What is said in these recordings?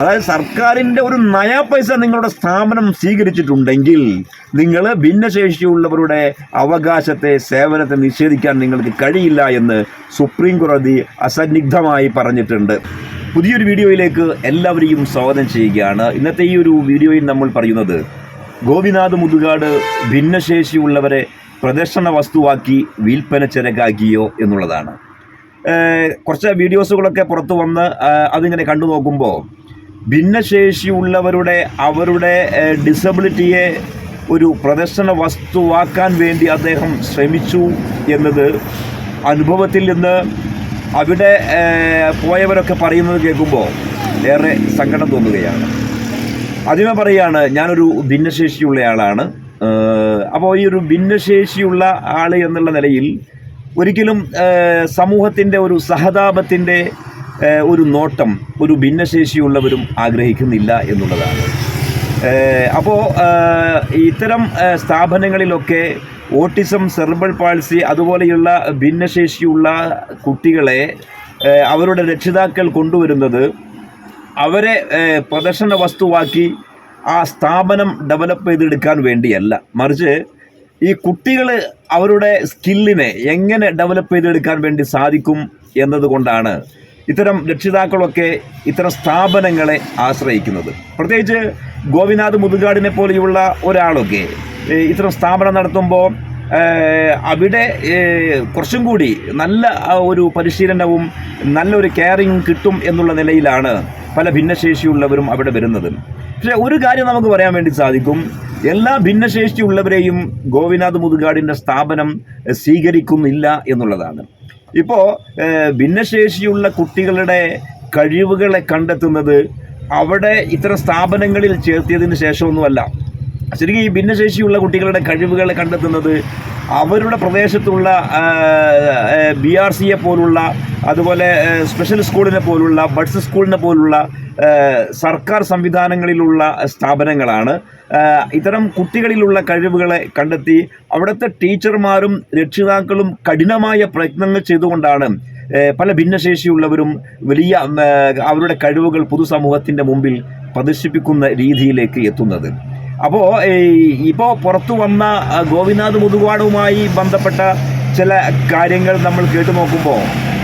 അതായത് സർക്കാരിന്റെ ഒരു നയാ പൈസ നിങ്ങളുടെ സ്ഥാപനം സ്വീകരിച്ചിട്ടുണ്ടെങ്കിൽ നിങ്ങൾ ഭിന്നശേഷിയുള്ളവരുടെ അവകാശത്തെ സേവനത്തെ നിഷേധിക്കാൻ നിങ്ങൾക്ക് കഴിയില്ല എന്ന് സുപ്രീം കോടതി അസന്നിഗ്ധമായി പറഞ്ഞിട്ടുണ്ട്. പുതിയൊരു വീഡിയോയിലേക്ക് എല്ലാവരെയും സ്വാഗതം ചെയ്യുകയാണ്. ഇന്നത്തെ ഈ ഒരു വീഡിയോയിൽ നമ്മൾ പറയുന്നത് ഗോപിനാഥ് മുതുകാട് ഭിന്നശേഷിയുള്ളവരെ പ്രദർശന വസ്തുവാക്കി വിൽപ്പന ചിരകാക്കിയോ എന്നുള്ളതാണ്. കുറച്ച് വീഡിയോസുകളൊക്കെ പുറത്തു വന്ന് അതിങ്ങനെ കണ്ടു നോക്കുമ്പോൾ ഭിന്നശേഷിയുള്ളവരുടെ അവരുടെ ഡിസബിലിറ്റിയെ ഒരു പ്രദർശന വസ്തുവാക്കാൻ വേണ്ടി അദ്ദേഹം ശ്രമിച്ചു എന്നത് അനുഭവത്തിൽ നിന്ന് അവിടെ പോയവരൊക്കെ പറയുന്നത് കേൾക്കുമ്പോൾ ഏറെ സങ്കടം തോന്നുകയാണ്. അതിനെ പറയുകയാണ് ഞാനൊരു ഭിന്നശേഷിയുള്ള ആളാണ് അപ്പോൾ ഈ ഒരു ഭിന്നശേഷിയുള്ള ആൾ എന്നുള്ള നിലയിൽ ഒരിക്കലും സമൂഹത്തിന്റെ ഒരു സഹതാപത്തിന്റെ ഒരു നോട്ടം ഒരു ഭിന്നശേഷിയുള്ളവരും ആഗ്രഹിക്കുന്നില്ല എന്നുള്ളതാണ്. അപ്പോൾ ഇത്തരം സ്ഥാപനങ്ങളിലൊക്കെ ഓട്ടിസം സെർബൽ പാൾസി അതുപോലെയുള്ള ഭിന്നശേഷിയുള്ള കുട്ടികളെ അവരുടെ രക്ഷിതാക്കൾ കൊണ്ടുവരുന്നത് അവരെ പ്രദർശന വസ്തുവാക്കി ആ സ്ഥാപനം ഡെവലപ്പ് ചെയ്തെടുക്കാൻ വേണ്ടിയല്ല. മറിച്ച് ഈ കുട്ടികൾ അവരുടെ സ്കില്ലിനെ എങ്ങനെ ഡെവലപ്പ് ചെയ്തെടുക്കാൻ വേണ്ടി സാധിക്കും എന്നതുകൊണ്ടാണ് ഇത്തരം രക്ഷിതാക്കളൊക്കെ ഇത്തരം സ്ഥാപനങ്ങളെ ആശ്രയിക്കുന്നത്. പ്രത്യേകിച്ച് ഗോപിനാഥ് മുതുകാടിനെ പോലെയുള്ള ഒരാളൊക്കെ ഇത്തരം സ്ഥാപനം നടത്തുമ്പോൾ അവിടെ കുറച്ചും കൂടി നല്ല ഒരു പരിശീലനവും നല്ലൊരു കെയറിങ് കിട്ടും എന്നുള്ള നിലയിലാണ് പല ഭിന്നശേഷിയുള്ളവരും അവിടെ വരുന്നത്. പക്ഷേ ഒരു കാര്യം നമുക്ക് പറയാൻ വേണ്ടി സാധിക്കും. എല്ലാ ഭിന്നശേഷിയുള്ളവരെയും ഗോപിനാഥ് മുതുകാടിന്റെ സ്ഥാപനം സ്വീകരിക്കുന്നില്ല എന്നുള്ളതാണ്. ഇപ്പോൾ ഭിന്നശേഷിയുള്ള കുട്ടികളുടെ കഴിവുകളെ കണ്ടെത്തുന്നത് അവിടെ ഇത്തരം സ്ഥാപനങ്ങളിൽ ചേർത്തിയതിന് ശേഷമൊന്നുമല്ല. ശരിക്കും ഈ ഭിന്നശേഷിയുള്ള കുട്ടികളുടെ കഴിവുകളെ കണ്ടെത്തുന്നത് അവരുടെ പ്രദേശത്തുള്ള ബി ആർ സിയെ പോലുള്ള അതുപോലെ സ്പെഷ്യൽ സ്കൂളിനെ പോലുള്ള ബഡ്സ് സ്കൂളിനെ പോലുള്ള സർക്കാർ സംവിധാനങ്ങളിലുള്ള സ്ഥാപനങ്ങളാണ്. ഇത്തരം കുട്ടികളിലുള്ള കഴിവുകളെ കണ്ടെത്തി അവിടുത്തെ ടീച്ചർമാരും രക്ഷിതാക്കളും കഠിനമായ പ്രയത്നങ്ങൾ ചെയ്തുകൊണ്ടാണ് പല ഭിന്നശേഷിയുള്ളവരും വലിയ അവരുടെ കഴിവുകൾ പൊതുസമൂഹത്തിന്റെ മുമ്പിൽ പ്രദർശിപ്പിക്കുന്ന രീതിയിലേക്ക് എത്തുന്നത്. അപ്പോൾ ഇപ്പോൾ പുറത്തു വന്ന ഗോപിനാഥ് മുതുകാടുമായി ബന്ധപ്പെട്ട ചില കാര്യങ്ങൾ നമ്മൾ കേട്ടു നോക്കുമ്പോൾ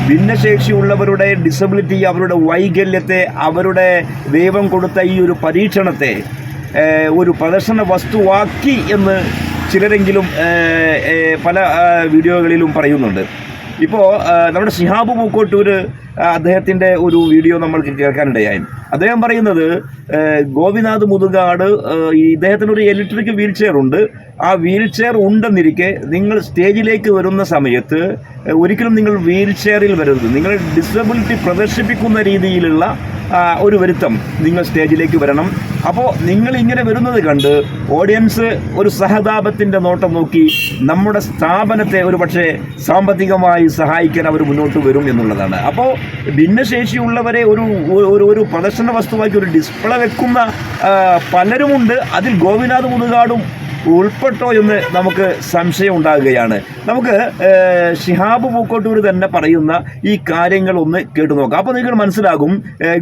ഭിന്നശേഷിയുള്ളവരുടെ ഡിസബിലിറ്റി അവരുടെ വൈകല്യത്തെ അവരുടെ ദൈവം കൊടുത്ത ഈ ഒരു പരീക്ഷണത്തെ ഒരു പ്രദർശന വസ്തുവാക്കി എന്ന് ചിലരെങ്കിലും പല വീഡിയോകളിലും പറയുന്നുണ്ട്. ഇപ്പോൾ നമ്മുടെ ഷിഹാബ് പൂക്കോട്ടൂർ അദ്ദേഹത്തിന്റെ ഒരു വീഡിയോ നമ്മൾക്ക് കേൾക്കാനിടയായി. അദ്ദേഹം പറയുന്നത് ഗോപിനാഥ് മുതുകാട് ഇദ്ദേഹത്തിന് ഒരു ഇലക്ട്രിക് വീൽ ചെയർ ഉണ്ട്. ആ വീൽ ചെയർ ഉണ്ടെന്നിരിക്കെ നിങ്ങൾ സ്റ്റേജിലേക്ക് വരുന്ന സമയത്ത് ഒരിക്കലും നിങ്ങൾ വീൽ ചെയറിൽ വരരുത്. നിങ്ങൾ ഡിസബിലിറ്റി പ്രദർശിപ്പിക്കുന്ന രീതിയിലുള്ള ഒരു വരുത്തം നിങ്ങൾ സ്റ്റേജിലേക്ക് വരണം. അപ്പോൾ നിങ്ങൾ ഇങ്ങനെ വരുന്നത് കണ്ട് ഓഡിയൻസ് ഒരു സഹതാപത്തിന്റെ നോട്ടം നോക്കി നമ്മുടെ സ്ഥാപനത്തെ ഒരു പക്ഷേ സാമ്പത്തികമായി സഹായിക്കാൻ അവർ മുന്നോട്ട് വരും എന്നുള്ളതാണ്. അപ്പോൾ ഭിന്നശേഷിയുള്ളവരെ ഒരു ഒരു ഒരു പ്രദർശന വസ്തുവാക്കി ഒരു ഡിസ്പ്ലേ വെക്കുന്ന പലരുമുണ്ട്. അതിൽ ഗോപിനാഥ് മുതുകാടും ഉൾപ്പെട്ടോ എന്ന് നമുക്ക് സംശയം ഉണ്ടാകുകയാണ്. നമുക്ക് ഷിഹാബ് പൂക്കോട്ടൂർ തന്നെ പറയുന്ന ഈ കാര്യങ്ങൾ ഒന്ന് കേട്ടു നോക്കാം. അപ്പോൾ നിങ്ങൾ മനസ്സിലാകും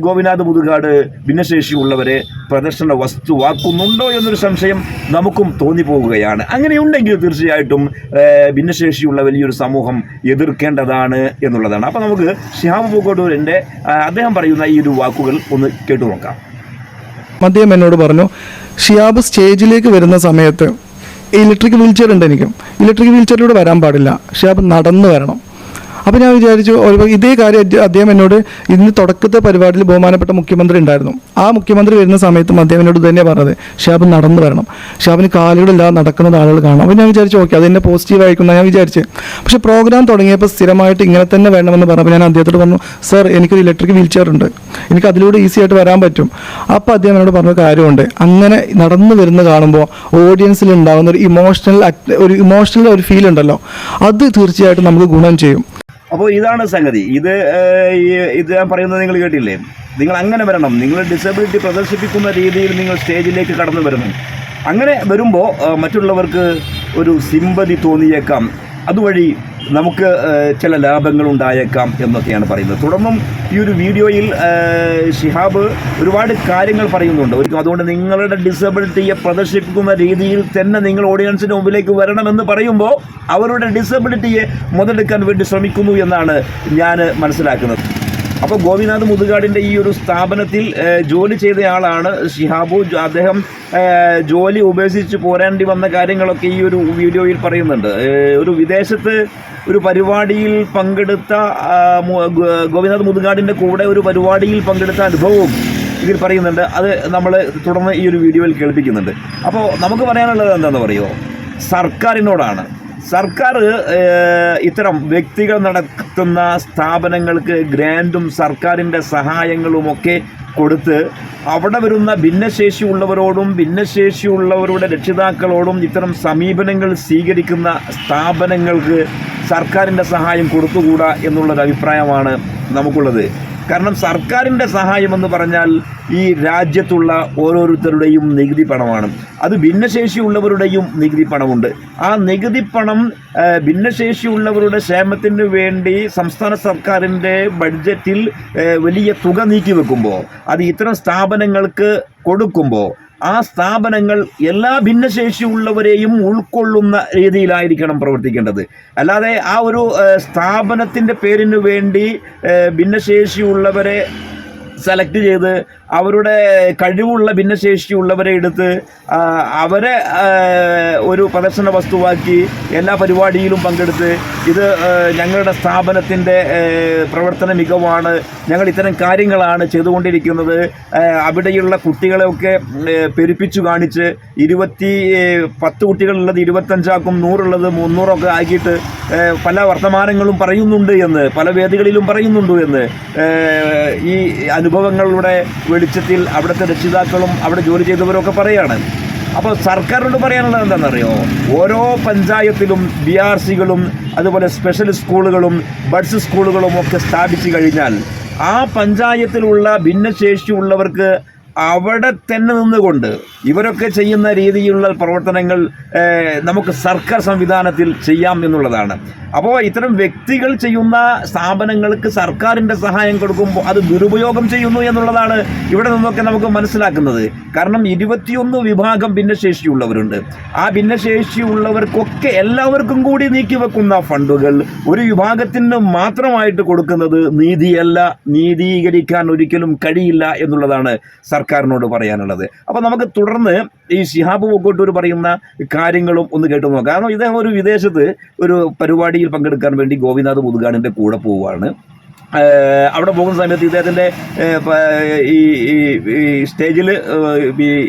ഗോപിനാഥ് മുതുകാട് ഭിന്നശേഷിയുള്ളവരെ പ്രദർശന വസ്തുവാക്കുന്നുണ്ടോ എന്നൊരു സംശയം നമുക്കും തോന്നിപ്പോവുകയാണ് അങ്ങനെയുണ്ടെങ്കിൽ തീർച്ചയായിട്ടും ഭിന്നശേഷിയുള്ള വലിയൊരു സമൂഹം എതിർക്കേണ്ടതാണ് എന്നുള്ളതാണ്. അപ്പോൾ നമുക്ക് ഷിഹാബ് പൂക്കോട്ടൂരിന്റെ അദ്ദേഹം പറയുന്ന ഈ ഒരു വാക്കുകൾ ഒന്ന് കേട്ടു നോക്കാം. അദ്ദേഹം എന്നോട് പറഞ്ഞു ഷിയാബ് സ്റ്റേജിലേക്ക് വരുന്ന സമയത്ത് ഇലക്ട്രിക് വീൽ ചെയർ ഉണ്ട് എനിക്ക് ഇലക്ട്രിക് വീൽ ചെയറിലൂടെ വരാൻ പാടില്ല. ഷിയാബ് നടന്നു വരണം. അപ്പോൾ ഞാൻ വിചാരിച്ചു ഒരു ഇതേ കാര്യം അദ്ദേ- അദ്ദേഹം എന്നോട് ഇന്ന് തുടക്കത്തെ പരിപാടിയിൽ ബഹുമാനപ്പെട്ട മുഖ്യമന്ത്രി ഉണ്ടായിരുന്നു. ആ മുഖ്യമന്ത്രി വരുന്ന സമയത്തും അദ്ദേഹം എന്നോട് തന്നെ പറഞ്ഞത്. ഷാബ് നടന്നു വരണം. ഷാബിന് കാലുകളില്ലാതെ നടക്കുന്നത് ആളുകൾ കാണാം അപ്പോൾ ഞാൻ വിചാരിച്ചു ഓക്കെ അതെന്നെ പോസിറ്റീവ് ആയിരിക്കും ഞാൻ വിചാരിച്ചു. പക്ഷേ പ്രോഗ്രാം തുടങ്ങിയപ്പോൾ സ്ഥിരമായിട്ട് ഇങ്ങനെ തന്നെ വേണമെന്ന് പറഞ്ഞപ്പോൾ ഞാൻ അദ്ദേഹത്തോട് പറഞ്ഞു സർ എനിക്കൊരു ഇലക്ട്രിക് വീൽ ചെയർ ഉണ്ട്. എനിക്ക് അതിലൂടെ ഈസി ആയിട്ട് വരാൻ പറ്റും. അപ്പോൾ അദ്ദേഹം എന്നോട് പറഞ്ഞ കാര്യമുണ്ട്. അങ്ങനെ നടന്നു വരുന്ന കാണുമ്പോൾ ഓഡിയൻസിൽ ഉണ്ടാകുന്ന ഒരു ഇമോഷണൽ ഒരു ഇമോഷണൽ ഒരു ഫീൽ ഉണ്ടല്ലോ. അത് തീർച്ചയായിട്ടും നമുക്ക് ഗുണം ചെയ്യും. അപ്പോൾ ഇതാണ് സംഗതി. ഇത് ഇത് ഞാൻ പറയുന്നത് നിങ്ങൾ കേട്ടില്ലേ? നിങ്ങൾ അങ്ങനെ വരണം. നിങ്ങൾ ഡിസബിലിറ്റി പ്രദർശിപ്പിക്കുന്ന രീതിയിൽ നിങ്ങൾ സ്റ്റേജിലേക്ക് കടന്നു വരണം. അങ്ങനെ വരുമ്പോൾ മറ്റുള്ളവർക്ക് ഒരു സിമ്പതി തോന്നിയേക്കാം. അതുവഴി നമുക്ക് ചില ലാഭങ്ങൾ ഉണ്ടായേക്കാം എന്നൊക്കെയാണ് പറയുന്നത്. തുടർന്നും ഈ ഒരു വീഡിയോയിൽ ഷിഹാബ് ഒരുപാട് കാര്യങ്ങൾ പറയുന്നുണ്ട്. ഒരു- അതുകൊണ്ട് നിങ്ങളുടെ ഡിസബിലിറ്റിയെ പ്രദർശിപ്പിക്കുന്ന രീതിയിൽ തന്നെ നിങ്ങൾ ഓഡിയൻസിന് മുമ്പിലേക്ക് വരണമെന്ന് പറയുമ്പോൾ അവരുടെ ഡിസബിലിറ്റിയെ മുതലെടുക്കാൻ വേണ്ടി ശ്രമിക്കുന്നു എന്നാണ് ഞാൻ മനസ്സിലാക്കുന്നത്. അപ്പോൾ ഗോപിനാഥ് മുതുകാടിന്റെ ഈ ഒരു സ്ഥാപനത്തിൽ ജോലി ചെയ്തയാളാണ് ഷിഹാബു. അദ്ദേഹം ജോലി ഉപേക്ഷിച്ച് പോരേണ്ടി വന്ന കാര്യങ്ങളൊക്കെ ഈ ഒരു വീഡിയോയിൽ പറയുന്നുണ്ട്. ഒരു വിദേശത്ത് ഒരു പരിപാടിയിൽ പങ്കെടുത്ത ഗോപിനാഥ് മുതുകാടിന്റെ കൂടെ ഒരു പരിപാടിയിൽ പങ്കെടുത്ത അനുഭവവും ഇതിൽ പറയുന്നുണ്ട്. അത് നമ്മൾ തുടർന്ന് ഈ ഒരു വീഡിയോയിൽ കേൾപ്പിക്കുന്നുണ്ട്. അപ്പോൾ നമുക്ക് പറയാനുള്ളത് എന്താണെന്ന് പറയുമോ? സർക്കാരിനോടാണ്. സർക്കാർ ഇത്തരം വ്യക്തികൾ നടത്തുന്ന സ്ഥാപനങ്ങൾക്ക് ഗ്രാൻഡും സർക്കാരിന്റെ സഹായങ്ങളുമൊക്കെ കൊടുത്ത് അവിടെ വരുന്ന ഭിന്നശേഷിയുള്ളവരോടും ഭിന്നശേഷിയുള്ളവരുടെ രക്ഷിതാക്കളോടും ഇത്തരം സമീപനങ്ങൾ സ്വീകരിക്കുന്ന സ്ഥാപനങ്ങൾക്ക് സർക്കാരിന്റെ സഹായം കൊടുത്തുകൂടാ എന്നുള്ളൊരു അഭിപ്രായമാണ് നമുക്കുള്ളത്. കാരണം സർക്കാരിന്റെ സഹായമെന്ന് പറഞ്ഞാൽ ഈ രാജ്യത്തുള്ള ഓരോരുത്തരുടെയും നികുതി പണമാണ്. അത് ഭിന്നശേഷിയുള്ളവരുടെയും നികുതി പണമുണ്ട്. ആ നികുതി പണം ഭിന്നശേഷിയുള്ളവരുടെ ക്ഷേമത്തിന് വേണ്ടി സംസ്ഥാന സർക്കാരിന്റെ ബഡ്ജറ്റിൽ വലിയ തുക നീക്കി വെക്കുമ്പോൾ അത് ഇത്തരം സ്ഥാപനങ്ങൾക്ക് കൊടുക്കുമ്പോൾ ആ സ്ഥാപനങ്ങൾ എല്ലാ ഭിന്നശേഷിയുള്ളവരെയും ഉൾക്കൊള്ളുന്ന രീതിയിലായിരിക്കണം പ്രവർത്തിക്കേണ്ടത്. അല്ലാതെ ആ ഒരു സ്ഥാപനത്തിന്റെ പേരിന് വേണ്ടി ഭിന്നശേഷിയുള്ളവരെ സെലക്ട് ചെയ്ത് അവരുടെ കഴിവുള്ള ഭിന്നശേഷിയുള്ളവരെ എടുത്ത് അവരെ ഒരു പ്രദർശന വസ്തുവാക്കി എല്ലാ പരിപാടിയിലും പങ്കെടുത്ത് ഇത് ഞങ്ങളുടെ സ്ഥാപനത്തിന്റെ പ്രവർത്തന മികവാണ്. ഞങ്ങൾ ഇത്തരം കാര്യങ്ങളാണ് ചെയ്തുകൊണ്ടിരിക്കുന്നത്. അവിടെയുള്ള കുട്ടികളെയൊക്കെ പെരുപ്പിച്ചു കാണിച്ച് ഇരുപത്തി പത്ത് കുട്ടികളുള്ളത് ഇരുപത്തഞ്ചാക്കും നൂറുള്ളത് മുന്നൂറൊക്കെ ആക്കിയിട്ട് പല വർത്തമാനങ്ങളും പറയുന്നുണ്ട് എന്ന് പല വേദികളിലും പറയുന്നുണ്ട് എന്ന് ഈ അനുഭവങ്ങളുടെ വെളിച്ചത്തിൽ അവിടുത്തെ രക്ഷിതാക്കളും അവിടെ ജോലി ചെയ്തവരും ഒക്കെ പറയുകയാണ് അപ്പോൾ സർക്കാരിനോട് പറയാനുള്ളത് എന്താണെന്നറിയോ? ഓരോ പഞ്ചായത്തിലും ബി ആർ സികളും അതുപോലെ സ്പെഷ്യൽ സ്കൂളുകളും ബഡ്സ് സ്കൂളുകളും ഒക്കെ സ്ഥാപിച്ചു കഴിഞ്ഞാൽ ആ പഞ്ചായത്തിലുള്ള ഭിന്നശേഷിയുള്ളവർക്ക് അവിടെ തന്നെ നിന്നുകൊണ്ട് ഇവരൊക്കെ ചെയ്യുന്ന രീതിയിലുള്ള പ്രവർത്തനങ്ങൾ നമുക്ക് സർക്കാർ സംവിധാനത്തിൽ ചെയ്യാം എന്നുള്ളതാണ്. അപ്പോൾ ഇത്തരം വ്യക്തികൾ ചെയ്യുന്ന സ്ഥാപനങ്ങൾക്ക് സർക്കാരിന്റെ സഹായം കൊടുക്കുമ്പോൾ അത് ദുരുപയോഗം ചെയ്യുന്നു എന്നുള്ളതാണ് ഇവിടെ നിന്നൊക്കെ നമുക്ക് മനസ്സിലാക്കുന്നത്. കാരണം ഇരുപത്തിയൊന്ന് വിഭാഗം ഭിന്നശേഷിയുള്ളവരുണ്ട്. ആ ഭിന്നശേഷിയുള്ളവർക്കൊക്കെ എല്ലാവർക്കും കൂടി നീക്കി വെക്കുന്ന ഫണ്ടുകൾ ഒരു വിഭാഗത്തിന് മാത്രമായിട്ട് കൊടുക്കുന്നത് നീതിയല്ല നീതീകരിക്കാൻ ഒരിക്കലും കഴിയില്ല എന്നുള്ളതാണ് സർക്കാരിനോട് പറയാനുള്ളത്. അപ്പോൾ നമുക്ക് തുടർന്ന് ഈ ഷിഹാബ് പൂക്കോട്ടൂർ പറയുന്ന കാര്യങ്ങളും ഒന്ന് കേട്ടു നോക്കാം. കാരണം ഇദ്ദേഹം ഒരു വിദേശത്ത് ഒരു പരിപാടിയിൽ പങ്കെടുക്കാൻ വേണ്ടി ഗോപിനാഥ് മുതുകാടിന്റെ കൂടെ പോവുകയാണ്. അവിടെ പോകുന്ന സമയത്ത് ഇദ്ദേഹത്തിന്റെ ഈ സ്റ്റേജിൽ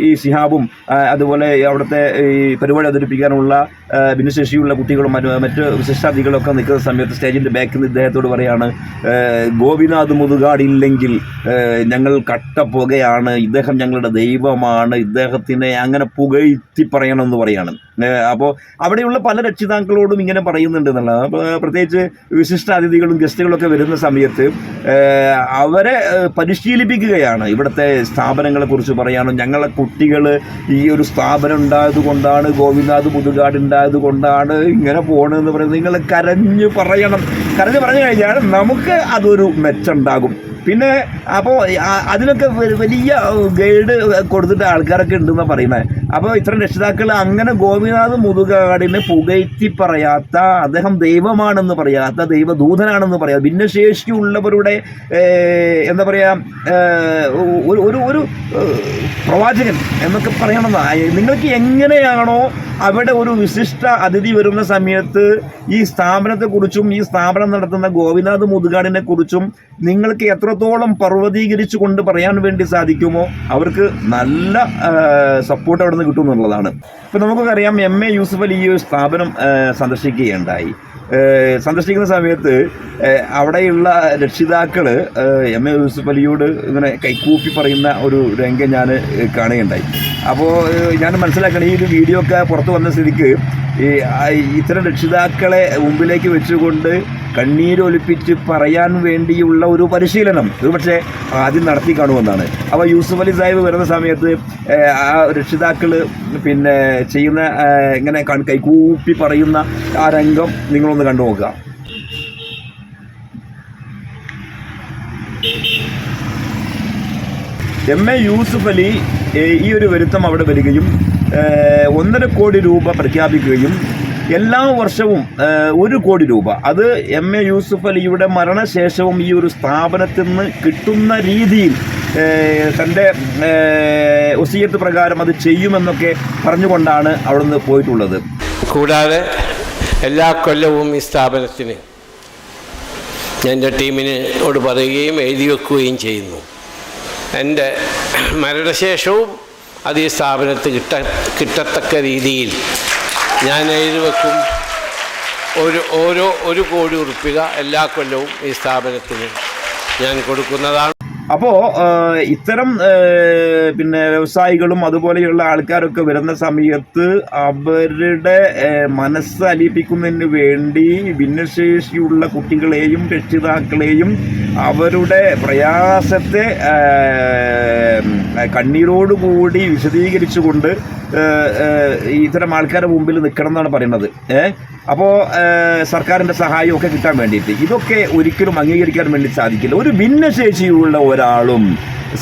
ഈ സിഹാബും അതുപോലെ അവിടുത്തെ ഈ പരിപാടി അവതരിപ്പിക്കാനുള്ള ഭിന്നശേഷിയുള്ള കുട്ടികളും മറ്റു മറ്റ് വിശിഷ്ടാതികളൊക്കെ നിൽക്കുന്ന സമയത്ത് സ്റ്റേജിന്റെ ബാക്കിൽ നിന്ന് ഇദ്ദേഹത്തോട് പറയാണ് ഗോപിനാഥ് മുതുകാടില്ലെങ്കിൽ ഞങ്ങൾ ഞങ്ങൾ കട്ടപ്പുകയാണ് ഇദ്ദേഹം ഞങ്ങളുടെ ദൈവമാണ് ഇദ്ദേഹത്തിനെ അങ്ങനെ പുകഴ്ത്തി പറയണമെന്ന് പറയാണ്. അപ്പോൾ അവിടെയുള്ള പല രക്ഷിതാക്കളോടും ഇങ്ങനെ പറയുന്നുണ്ട് എന്നുള്ളത് അപ്പോൾ പ്രത്യേകിച്ച് വിശിഷ്ടാതിഥികളും ഗസ്റ്റുകളൊക്കെ വരുന്ന സമയത്ത് ഏഹ് അവരെ പരിശീലിപ്പിക്കുകയാണ്. ഇവിടുത്തെ സ്ഥാപനങ്ങളെ കുറിച്ച് പറയാനും ഞങ്ങളെ കുട്ടികൾ ഈ ഒരു സ്ഥാപനം ഉണ്ടായത് കൊണ്ടാണ് ഗോപിനാഥ് പുതുകാട് ഉണ്ടായത് കൊണ്ടാണ് ഇങ്ങനെ പോകണമെന്ന് പറയുന്നത്. നിങ്ങൾ കരഞ്ഞു പറയണം. കരഞ്ഞു പറഞ്ഞു കഴിഞ്ഞാൽ നമുക്ക് അതൊരു മെച്ചുണ്ടാകും പിന്നെ അപ്പോൾ അതിനൊക്കെ വലിയ ഗൈഡ് കൊടുത്തിട്ട് ആൾക്കാരൊക്കെ ഉണ്ടെന്നാണ് പറയുന്നത് അപ്പോൾ ഇത്തരം രക്ഷിതാക്കൾ അങ്ങനെ ഗോപിനാഥ് മുതുകാടിനെ പുകഴ്ത്തി പറയാത്ത അദ്ദേഹം ദൈവമാണെന്ന് പറയാത്ത ദൈവദൂതനാണെന്ന് പറയാത്ത ഭിന്നശേഷിയുള്ളവരുടെ എന്താ പറയുക ഒരു ഒരു പ്രവാചകൻ എന്നൊക്കെ പറയണമെന്നാണ് നിങ്ങൾക്ക് എങ്ങനെയാണോ അവിടെ ഒരു വിശിഷ്ട അതിഥി വരുന്ന സമയത്ത് ഈ സ്ഥാപനത്തെക്കുറിച്ചും ഈ സ്ഥാപനം നടത്തുന്ന ഗോപിനാഥ് മുതുകാടിനെ കുറിച്ചും നിങ്ങൾക്ക് എത്രത്തോളം പർവതീകരിച്ചു കൊണ്ട് പറയാൻ വേണ്ടി സാധിക്കുമോ അവർക്ക് നല്ല സപ്പോർട്ട് അവിടെ നിന്ന് കിട്ടും എന്നുള്ളതാണ്. ഇപ്പം നമുക്കറിയാം എം എ യൂസഫ് അലി ഈ ഒരു സ്ഥാപനം സന്ദർശിക്കുകയുണ്ടായി. സന്ദർശിക്കുന്ന സമയത്ത് അവിടെയുള്ള രക്ഷിതാക്കൾ എം എ യൂസഫ് അലിയോട് ഇങ്ങനെ കൈക്കൂപ്പി പറയുന്ന ഒരു രംഗം ഞാൻ കാണുകയുണ്ടായി. അപ്പോൾ ഞാൻ മനസ്സിലാക്കണം ഈ ഒരു വീഡിയോ ഒക്കെ പുറത്ത് വന്ന സ്ഥിതിക്ക് ഈ ഇത്തരം രക്ഷിതാക്കളെ മുമ്പിലേക്ക് വെച്ചുകൊണ്ട് കണ്ണീരൊലിപ്പിച്ച് പറയാൻ വേണ്ടിയുള്ള ഒരു പരിശീലനം ഇത് പക്ഷേ ആദ്യം നടത്തി കാണുമെന്നാണ്. അപ്പോൾ യൂസുഫ് അലി സാഹിബ് വരുന്ന സമയത്ത് ആ രക്ഷിതാക്കൾ പിന്നെ ചെയ്യുന്ന ഇങ്ങനെ കൈകൂപ്പി പറയുന്ന ആ രംഗം നിങ്ങളൊന്ന് കണ്ടു നോക്കുക. എം എ യൂസുഫ് അലി ഈ ഒരു വരുത്തം അവിടെ വരികയും ഒന്നര കോടി രൂപ പ്രഖ്യാപിക്കുകയും എല്ലാ വർഷവും ഒരു കോടി രൂപ. അത് എം എ യൂസുഫ് അലിയുടെ മരണശേഷവും ഈ ഒരു സ്ഥാപനത്തിൽ നിന്ന് കിട്ടുന്ന രീതിയിൽ തന്റെ ഒസിയത്ത് പ്രകാരം അത് ചെയ്യുമെന്നൊക്കെ പറഞ്ഞുകൊണ്ടാണ് അവിടുന്ന് പോയിട്ടുള്ളത്. കൂടാതെ എല്ലാ കൊല്ലവും ഈ സ്ഥാപനത്തിന് എന്റെ ടീമിനോട് പറയുകയും എഴുതി വെക്കുകയും ചെയ്യുന്നു. എന്റെ മരണശേഷവും അത് ഈ സ്ഥാപനത്തിൽ കിട്ട കിട്ടത്തക്ക രീതിയിൽ ഞാൻ എഴുതി വെക്കും. ഒരു ഓരോ ഒരു കോടി ഉറുപ്പിക എല്ലാ കൊല്ലവും ഈ സ്ഥാപനത്തിന് ഞാൻ കൊടുക്കുന്നതാണ്. അപ്പോൾ ഇത്തരം പിന്നെ വ്യവസായികളും അതുപോലെയുള്ള ആൾക്കാരൊക്കെ വരുന്ന സമയത്ത് അവരുടെ മനസ്സ് അലിയിപ്പിക്കുന്നതിന് വേണ്ടി ഭിന്നശേഷിയുള്ള കുട്ടികളെയും രക്ഷിതാക്കളെയും അവരുടെ പ്രയാസത്തെ കണ്ണീരോടുകൂടി വിശദീകരിച്ചുകൊണ്ട് ഇത്തരം ആൾക്കാരുടെ മുമ്പിൽ നിൽക്കണം എന്നാണ് പറയുന്നത്. ഏഹ് അപ്പോൾ സർക്കാരിന്റെ സഹായമൊക്കെ കിട്ടാൻ വേണ്ടിയിട്ട് ഇതൊക്കെ ഒരിക്കലും അംഗീകരിക്കാൻ വേണ്ടി സാധിക്കില്ല. ഒരു ഭിന്നശേഷിയുള്ള ഒരാളും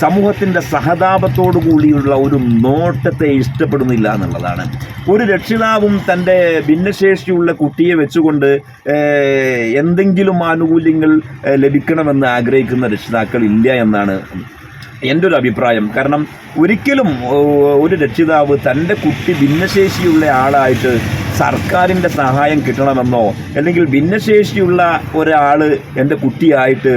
സമൂഹത്തിന്റെ സഹതാപത്തോടു കൂടിയുള്ള ഒരു നോട്ടത്തെ ഇഷ്ടപ്പെടുന്നില്ല എന്നുള്ളതാണ്. ഒരു രക്ഷിതാവും തന്റെ ഭിന്നശേഷിയുള്ള കുട്ടിയെ വെച്ചുകൊണ്ട് എന്തെങ്കിലും ആനുകൂല്യങ്ങൾ ലഭിക്കണമെന്ന് ആഗ്രഹിക്കുന്ന രക്ഷിതാക്കൾ ഇല്ല എന്നാണ് എന്റെ ഒരു അഭിപ്രായം. കാരണം ഒരിക്കലും ഒരു രക്ഷിതാവ് തന്റെ കുട്ടി ഭിന്നശേഷിയുള്ള ആളായിട്ട് സർക്കാരിന്റെ സഹായം കിട്ടണമെന്നോ അല്ലെങ്കിൽ ഭിന്നശേഷിയുള്ള ഒരാൾ എന്റെ കുട്ടിയായിട്ട്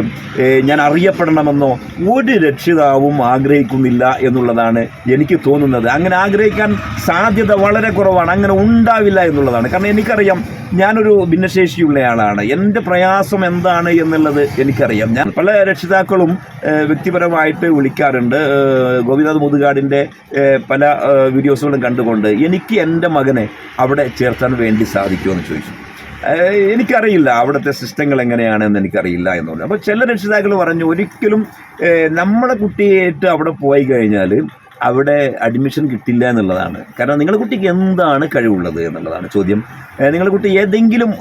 ഞാൻ അറിയപ്പെടണമെന്നോ ഒരു രക്ഷിതാവും ആഗ്രഹിക്കുന്നില്ല എന്നുള്ളതാണ് എനിക്ക് തോന്നുന്നത്. അങ്ങനെ ആഗ്രഹിക്കാൻ സാധ്യത വളരെ കുറവാണ്. അങ്ങനെ ഉണ്ടാവില്ല എന്നുള്ളതാണ്. കാരണം എനിക്കറിയാം ഞാനൊരു ഭിന്നശേഷിയുള്ള ആളാണ് എന്റെ പ്രയാസം എന്താണ് എന്നുള്ളത് എനിക്കറിയാം. ഞാൻ പല രക്ഷിതാക്കളും വ്യക്തിപരമായിട്ട് വിളിക്കാറുണ്ട്. ഗോപിനാഥ് മുതുകാടിന്റെ പല വീഡിയോസുകളും കണ്ടുകൊണ്ട്. എനിക്ക് എന്റെ മകനെ അവിടെ ചേർത്താൻ വേണ്ടി സാധിക്കുമെന്ന് ചോദിച്ചു. എനിക്കറിയില്ല അവിടുത്തെ സിസ്റ്റങ്ങൾ എങ്ങനെയാണെന്ന് എനിക്കറിയില്ല പറഞ്ഞു. അപ്പോൾ ചില രക്ഷിതാക്കൾ പറഞ്ഞു ഒരിക്കലും നമ്മുടെ കുട്ടിയായിട്ട് അവിടെ പോയി കഴിഞ്ഞാൽ അവിടെ അഡ്മിഷൻ കിട്ടില്ല എന്നുള്ളതാണ്. കാരണം നിങ്ങളുടെ കുട്ടിക്ക് എന്താണ് കഴിവുള്ളത് എന്നുള്ളതാണ് ചോദ്യം. നിങ്ങളുടെ കുട്ടി ഏതെങ്കിലും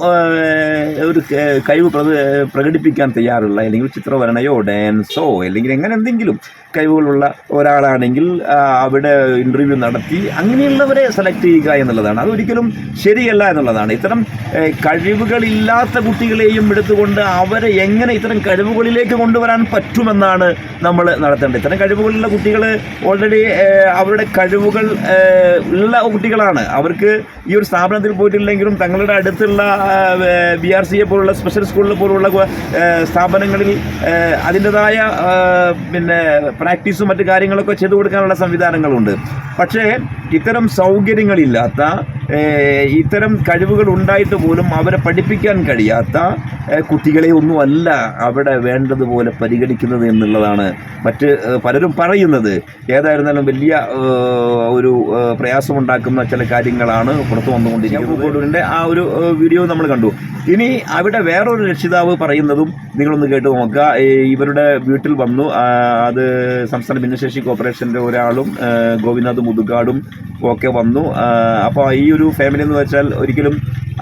ഒരു കഴിവ് പ്രക- പ്രകടിപ്പിക്കാൻ തയ്യാറുള്ള അല്ലെങ്കിൽ ചിത്രവരണയോ ഡാൻസോ അല്ലെങ്കിൽ എങ്ങനെ എന്തെങ്കിലും കഴിവുകളുള്ള ഒരാളാണെങ്കിൽ അവിടെ ഇന്റർവ്യൂ നടത്തി അങ്ങനെയുള്ളവരെ സെലക്ട് ചെയ്യുക എന്നുള്ളതാണ്. അതൊരിക്കലും ശരിയല്ല എന്നുള്ളതാണ്. ഇത്തരം കഴിവുകളില്ലാത്ത കുട്ടികളെയും എടുത്തുകൊണ്ട് അവരെ എങ്ങനെ ഇത്തരം കഴിവുകളിലേക്ക് കൊണ്ടുവരാൻ പറ്റുമെന്നാണ് നമ്മൾ നടത്തേണ്ടത്. ഇത്തരം കഴിവുകളുള്ള കുട്ടികൾ ഓൾറെഡി അവരുടെ കഴിവുകൾ ഉള്ള കുട്ടികളാണ്. അവർക്ക് ഈ ഒരു സ്ഥാപനത്തിൽ പോയിട്ടില്ലെങ്കിലും തങ്ങളുടെ അടുത്തുള്ള ബി ആർ സിയെ പോലുള്ള സ്പെഷ്യൽ സ്കൂളിൽ പോലുള്ള സ്ഥാപനങ്ങളിൽ അതിന്റെതായ പിന്നെ പ്രാക്ടീസും മറ്റു കാര്യങ്ങളൊക്കെ ചെയ്തു കൊടുക്കാനുള്ള സംവിധാനങ്ങളുണ്ട്. പക്ഷേ ഇത്തരം സൗകര്യങ്ങളില്ലാത്ത ഇത്തരം കഴിവുകൾ ഉണ്ടായിട്ട് പോലും അവരെ പഠിപ്പിക്കാൻ കഴിയാത്ത കുട്ടികളെ ഒന്നുമല്ല അവിടെ വേണ്ടതുപോലെ പരിഗണിക്കുന്നത് എന്നുള്ളതാണ് മറ്റ് പലരും പറയുന്നത്. ഏതായിരുന്നാലും വലിയ ഒരു പ്രയാസമുണ്ടാക്കുന്ന ചില കാര്യങ്ങളാണ് പുറത്തു വന്നുകൊണ്ടിരിക്കുന്നത്. ആ ഒരു വീഡിയോ നമ്മൾ കണ്ടു. ഇനി അവിടെ വേറൊരു രക്ഷിതാവ് പറയുന്നതും നിങ്ങളൊന്ന് കേട്ട് നോക്കുക. ഇവരുടെ വീട്ടിൽ വന്നു. അത് സംസ്ഥാന ഭിന്നശേഷി കോർപ്പറേഷന്റെ ഒരാളും ഗോപിനാഥ് മുതുകാടും ഒക്കെ വന്നു. അപ്പോൾ ഈ ഒരു ഫാമിലി എന്ന് വെച്ചാൽ ഒരിക്കലും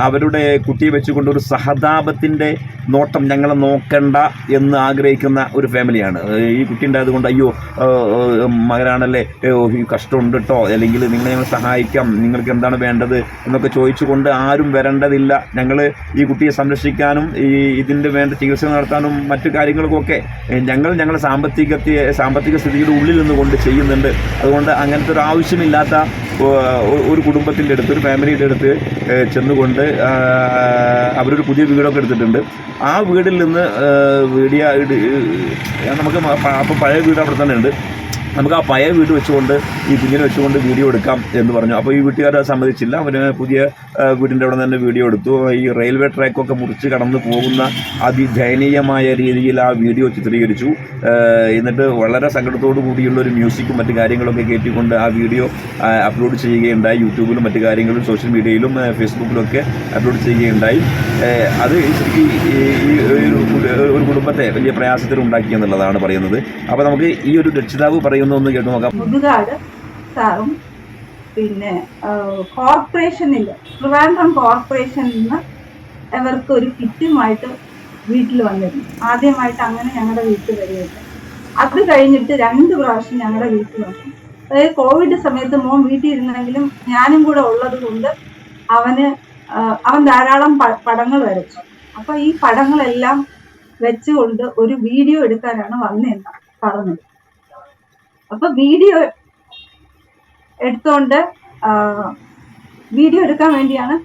അവരുടെ കുട്ടിയെ വെച്ചുകൊണ്ട് ഒരു സഹതാപത്തിന്റെ നോട്ടം ഞങ്ങളെ നോക്കണ്ട എന്ന് ആഗ്രഹിക്കുന്ന ഒരു ഫാമിലിയാണ് ഈ കുട്ടി ഉണ്ടായതുകൊണ്ട് അയ്യോ മകനാണല്ലേ? കഷ്ടമുണ്ട് കേട്ടോ അല്ലെങ്കിൽ നിങ്ങളെ ഞങ്ങൾ സഹായിക്കാം. നിങ്ങൾക്ക് എന്താണ് വേണ്ടത്? എന്നൊക്കെ ചോദിച്ചുകൊണ്ട് ആരും വരേണ്ടതില്ല. ഞങ്ങൾ ഈ കുട്ടിയെ സംരക്ഷിക്കാനും ഈ ഇതിന്റെ വേണ്ട ചികിത്സ നടത്താനും മറ്റു കാര്യങ്ങൾക്കൊക്കെ ഞങ്ങൾ ഞങ്ങളുടെ സാമ്പത്തിക സാമ്പത്തിക സ്ഥിതിയുടെ ഉള്ളിൽ നിന്നുകൊണ്ട് ചെയ്യുന്നുണ്ട്. അതുകൊണ്ട് അങ്ങനത്തെ ഒരു ആവശ്യമില്ലാത്ത ഒരു കുടുംബത്തിന്റെ അടുത്ത് ഒരു ഫാമിലിയുടെ അടുത്ത് ചെന്നുകൊണ്ട് ആഹ് അവരൊരു പുതിയ വീടൊക്കെ എടുത്തിട്ടുണ്ട്. ആ വീടിൽ നിന്ന് വീടിയ നമുക്ക് അപ്പോൾ പഴയ വീട് അവിടെ തന്നെ ഉണ്ട് നമുക്ക് ആ പഴയ വീട് വെച്ചുകൊണ്ട് ഈ കുഞ്ഞിനെ വെച്ചുകൊണ്ട് വീഡിയോ എടുക്കാം എന്ന് പറഞ്ഞു. അപ്പോൾ ഈ വീട്ടുകാരെ സമ്മതിച്ചില്ല. അവന് പുതിയ വീടിന്റെ അവിടെ തന്നെ വീഡിയോ എടുത്തു. ഈ റെയിൽവേ ട്രാക്കൊക്കെ മുറിച്ച് കടന്നു പോകുന്ന അതിദയനീയമായ രീതിയിൽ ആ വീഡിയോ ചിത്രീകരിച്ചു. എന്നിട്ട് വളരെ സങ്കടത്തോടു കൂടിയുള്ള ഒരു മ്യൂസിക്കും മറ്റു കാര്യങ്ങളൊക്കെ കയറ്റിക്കൊണ്ട് ആ വീഡിയോ അപ്ലോഡ് ചെയ്യുകയുണ്ടായി. യൂട്യൂബിലും മറ്റു കാര്യങ്ങളിലും സോഷ്യൽ മീഡിയയിലും ഫേസ്ബുക്കിലൊക്കെ അപ്ലോഡ് ചെയ്യുകയുണ്ടായി. അത് ശരിക്കും ഈ ഒരു കുടുംബത്തെ വലിയ പ്രയാസത്തിൽ ഉണ്ടാക്കി എന്നുള്ളതാണ് പറയുന്നത്. അപ്പോൾ നമുക്ക് ഈ ഒരു രക്ഷിതാവ് പറയുന്ന ഒന്ന് കേട്ട് നോക്കാം. മുതുകാട് സാറും പിന്നെ കോർപ്പറേഷനിൽ ട്രിവാൻഡ്രം കോർപ്പറേഷനിൽ നിന്ന് അവർക്ക് ഒരു കിറ്റുമായിട്ട് വീട്ടിൽ വന്നിരുന്നു. ആദ്യമായിട്ട് അങ്ങനെ ഞങ്ങളുടെ വീട്ടിൽ വരികയില്ല അത് കഴിഞ്ഞിട്ട് രണ്ട് പ്രാവശ്യം ഞങ്ങളുടെ വീട്ടിൽ വന്നു. അതായത് കോവിഡ് സമയത്ത് മോൻ വീട്ടിൽ ഇരുന്നെങ്കിലും ഞാനും കൂടെ ഉള്ളത് കൊണ്ട് അവന് അവൻ ധാരാളം പടങ്ങൾ വരച്ചു. അപ്പൊ ഈ പടങ്ങളെല്ലാം വെച്ചുകൊണ്ട് ഒരു വീഡിയോ എടുക്കാനാണ് വന്നതെന്ന് പറഞ്ഞത്. അപ്പൊ വീഡിയോ എടുത്തോണ്ട് വീഡിയോ എടുക്കാൻ വേണ്ടിയാണ്